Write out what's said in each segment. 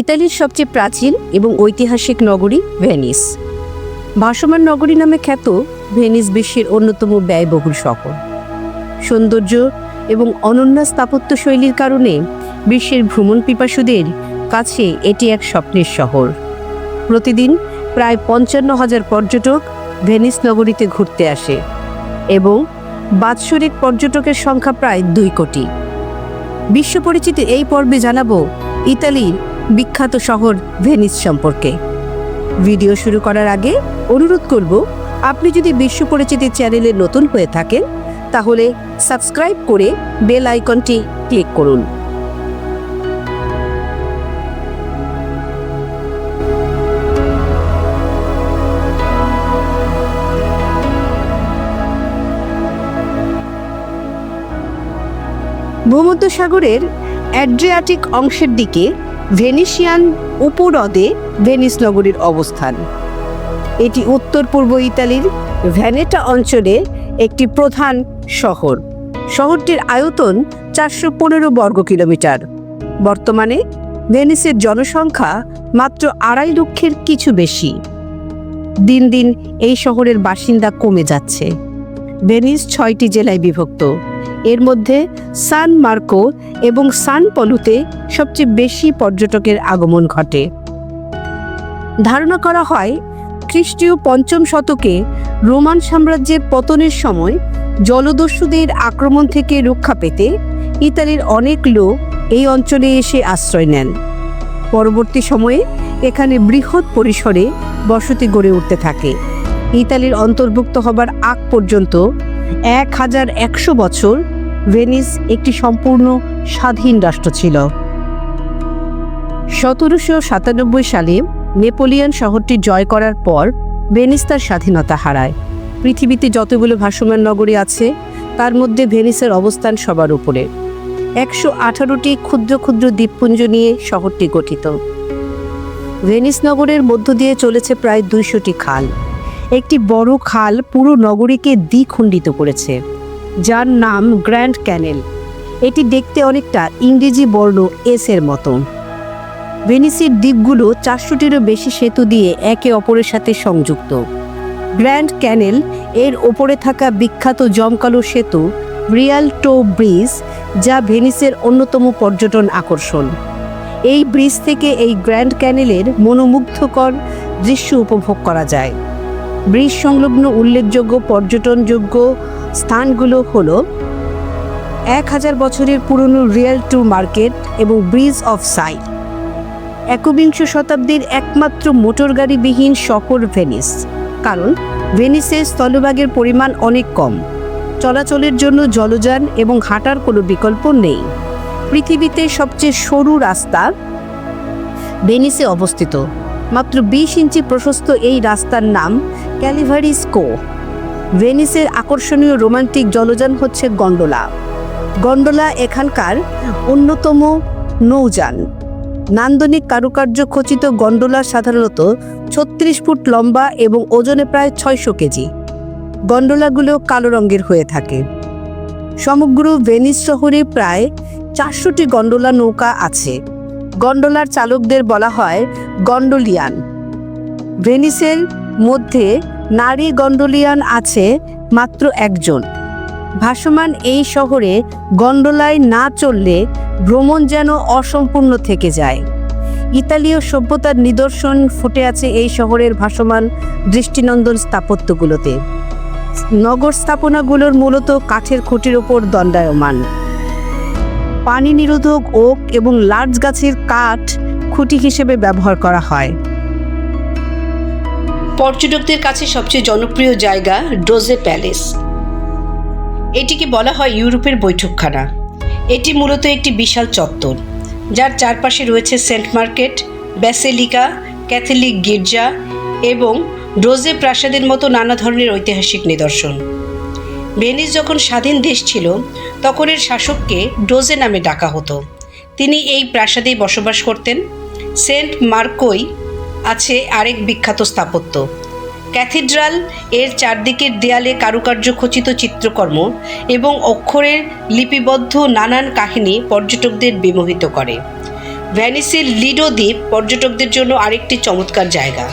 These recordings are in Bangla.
ইতালির সবচেয়ে প্রাচীন এবং ঐতিহাসিক নগরী ভেনিস। ভাসমান নগরী নামে খ্যাত, ভেনিস বিশ্বের অন্যতম ব্যয়বহুল শহর। সৌন্দর্য এবং অনন্য স্থাপত্য শৈলীর কারণে বিশ্বের ভ্রমণ পিপাসুদের কাছে এটি এক স্বপ্নের শহর। প্রতিদিন প্রায় পঞ্চান্ন হাজার পর্যটক ভেনিস নগরীতে ঘুরতে আসে এবং বাৎসরিক পর্যটকের সংখ্যা প্রায় দুই কোটি। বিশ্ব পরিচিতি এই পর্বে জানাব ইতালির বিখ্যাত শহর ভেনিস সম্পর্কে। ভিডিও শুরু করার আগে অনুরোধ করব, আপনি যদি বিশ্ব পরিচিতি চ্যানেলে নতুন হয়ে থাকেন, তাহলে সাবস্ক্রাইব করে বেল আইকনটি ক্লিক করুন। ভূমধ্যসাগরের অ্যাড্রিয়াটিক অংশের দিকে ভেনিসিয়ান উপহ্রদে ভেনিস নগরীর অবস্থান। এটি উত্তর পূর্ব ইতালির ভ্যানেটা অঞ্চলে একটি প্রধান শহর। শহরটির আয়তন চারশো পনেরো বর্গ কিলোমিটার। বর্তমানে ভেনিসের জনসংখ্যা মাত্র আড়াই লক্ষের কিছু বেশি। দিন দিন এই শহরের বাসিন্দা কমে যাচ্ছে। ভেনিস ছয়টি জেলায় বিভক্ত। এর মধ্যে সান মার্কো এবং সান পলুতে সবচেয়ে বেশি পর্যটকের আগমন ঘটে। ধারণা করা হয়, খ্রিস্টীয় পঞ্চম শতকে রোমান সাম্রাজ্যের পতনের সময় জলদস্যুদের আক্রমণ থেকে রক্ষা পেতে ইতালির অনেক লোক এই অঞ্চলে এসে আশ্রয় নেন। পরবর্তী সময়ে এখানে বৃহৎ পরিসরে বসতি গড়ে উঠতে থাকে। ইতালির অন্তর্ভুক্ত হবার আগ পর্যন্ত এক হাজার একশো বছর ভেনিস একটি সম্পূর্ণ স্বাধীন রাষ্ট্র ছিল। সতেরোশো সাতানব্বই সালে নেপোলিয়ান শহরটি জয় করার পর ভেনিস তার স্বাধীনতা হারায়। পৃথিবীতে যতগুলো ভাসমান নগরী আছে, তার মধ্যে ভেনিসের অবস্থান সবার উপরে। একশো আঠারোটি ক্ষুদ্র ক্ষুদ্র দ্বীপপুঞ্জ নিয়ে শহরটি গঠিত। ভেনিস নগরের মধ্য দিয়ে চলেছে প্রায় দুইশোটি খাল। একটি বড় খাল পুরো নগরীকে দ্বিখণ্ডিত করেছে, যার নাম গ্র্যান্ড ক্যানেল। এটি দেখতে অনেকটা ইংরেজি বর্ণ এস এর মতো। ভেনিসের দ্বীপগুলো চারশোটিরও বেশি সেতু দিয়ে একে অপরের সাথে সংযুক্ত। গ্র্যান্ড ক্যানেল এর ওপরে থাকা বিখ্যাত জমকালো সেতু রিয়াল টো ব্রিজ, যা ভেনিসের অন্যতম পর্যটন আকর্ষণ। এই ব্রিজ থেকে এই গ্র্যান্ড ক্যানেলের মনোমুগ্ধকর দৃশ্য উপভোগ করা যায়। ব্রিজ সংলগ্ন উল্লেখযোগ্য পর্যটনযোগ্য স্থানগুলো হলো এক হাজার বছরের পুরনো রিয়েল টু মার্কেট এবং ব্রিজ অফ সাই। একবিংশ শতাব্দীর একমাত্র মোটরগাড়িবিহীন শহর ভেনিস, কারণ ভেনিসের স্থলভাগের পরিমাণ অনেক কম। চলাচলের জন্য জলযান এবং হাঁটার কোনো বিকল্প নেই। পৃথিবীতে সবচেয়ে সরু রাস্তা ভেনিসে অবস্থিত। মাত্র বিশ ইঞ্চি প্রশস্ত এই রাস্তার নাম ক্যালিভারি স্কো। ভেনিসের আকর্ষণীয় রোমান্টিক জলযান হচ্ছে গন্ডোলা। গন্ডোলা এখানকার অন্যতম নৌযান। নান্দনিক কারুকার্য খচিত গন্ডোলা সাধারণত ছত্রিশ ফুট লম্বা এবং ওজনে প্রায় ছয়শো কেজি। গন্ডোলাগুলো কালো রঙের হয়ে থাকে। সমগ্র ভেনিস শহরে প্রায় চারশোটি গন্ডোলা নৌকা আছে। গন্ডোলার চালকদের বলা হয় গন্ডোলিয়ান। ভেনিসের মধ্যে নারী গন্ডোলিয়ান আছে মাত্র একজন। ভাসমান এই শহরে গন্ডোলায় না চললে ভ্রমণ যেন অসম্পূর্ণ থেকে যায়। ইতালীয় সভ্যতার নিদর্শন ফুটে আছে এই শহরের ভাসমান দৃষ্টিনন্দন স্থাপত্যগুলোতে। নগর স্থাপনাগুলোর মূলত কাঠের খুঁটির ওপর দণ্ডায়মান। পানি নিরোধক ওক এবং লার্জ গাছের কাঠ খুঁটি হিসেবে ব্যবহার করা হয়। পর্যটকদের কাছে সবচেয়ে জনপ্রিয় জায়গা ডোজে প্যালেস। এটিকে বলা হয় ইউরোপের বৈঠকখানা। এটি মূলত একটি বিশাল চত্বর, যার চারপাশে রয়েছে সেন্ট মার্কেট, ব্যাসেলিকা, ক্যাথলিক গির্জা এবং ডোজে প্রাসাদের মতো নানা ধরনের ঐতিহাসিক নিদর্শন। ভেনিস যখন স্বাধীন দেশ ছিল তখন এর শাসককে ডোজে নামে ডাকা হতো। তিনি এই প্রাসাদেই বসবাস করতেন। সেন্ট মার্কোই আছে আরেক বিখ্যাত স্থাপত্য। ক্যাথিড্রাল এর চারদিকের দেয়ালে কারুকার্য খচিত চিত্রকর্ম এবং অক্ষরের লিপিবদ্ধ নানান কাহিনী পর্যটকদের বিমোহিত করে। ভ্যানিসের লিডো দ্বীপ পর্যটকদের জন্য আরেকটি চমৎকার জায়গা।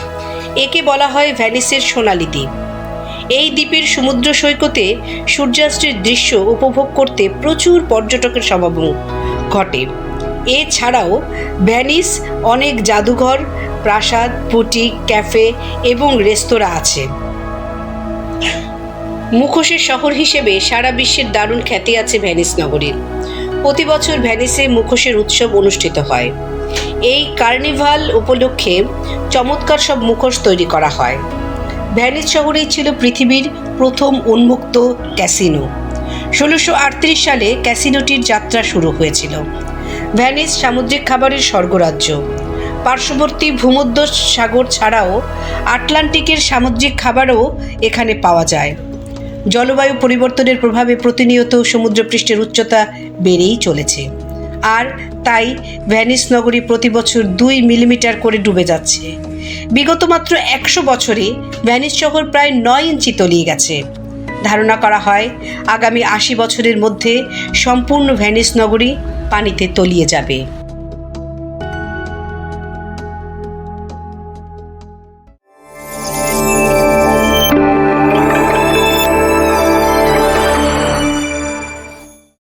একে বলা হয় ভ্যানিসের সোনালী দ্বীপ। এই দ্বীপের সমুদ্র সৈকতে সূর্যাস্তের দৃশ্য উপভোগ করতে প্রচুর পর্যটকের সমাগম ঘটে। এছাড়াও ভ্যানিস অনেক জাদুঘর, প্রাসাদ, বুটিক, ক্যাফে এবং রেস্তোরাঁ আছে। মুখোশের শহর হিসেবে সারা বিশ্বের দারুণ খ্যাতি আছে ভ্যানিস নগরীর। প্রতি বছর ভ্যানিসে মুখোশের উৎসব অনুষ্ঠিত হয়। এই কার্নিভাল উপলক্ষে চমৎকার সব মুখোশ তৈরি করা হয়। ভ্যানিস শহরেই ছিল পৃথিবীর প্রথম উন্মুক্ত ক্যাসিনো। ষোলোশো সালে ক্যাসিনোটির যাত্রা শুরু হয়েছিল। ভ্যানিস সামুদ্রিক খাবারের স্বর্গরাজ্য। পার্শ্ববর্তী ভূমধ্য সাগর ছাড়াও আটলান্টিকের সামুদ্রিক খাবারও এখানে পাওয়া যায়। জলবায়ু পরিবর্তনের প্রভাবে প্রতিনিয়ত সমুদ্রপৃষ্ঠের উচ্চতা বেড়েই চলেছে। আর তাই ভ্যানিস নগরী প্রতি বছর দুই মিলিমিটার করে ডুবে যাচ্ছে। বিগত মাত্র একশো বছরে ভ্যানিস শহর প্রায় নয় ইঞ্চি তলিয়ে গেছে। ধারণা করা হয়, আগামী আশি বছরের মধ্যে সম্পূর্ণ ভ্যানিস নগরী পানিতে তলিয়ে যাবে।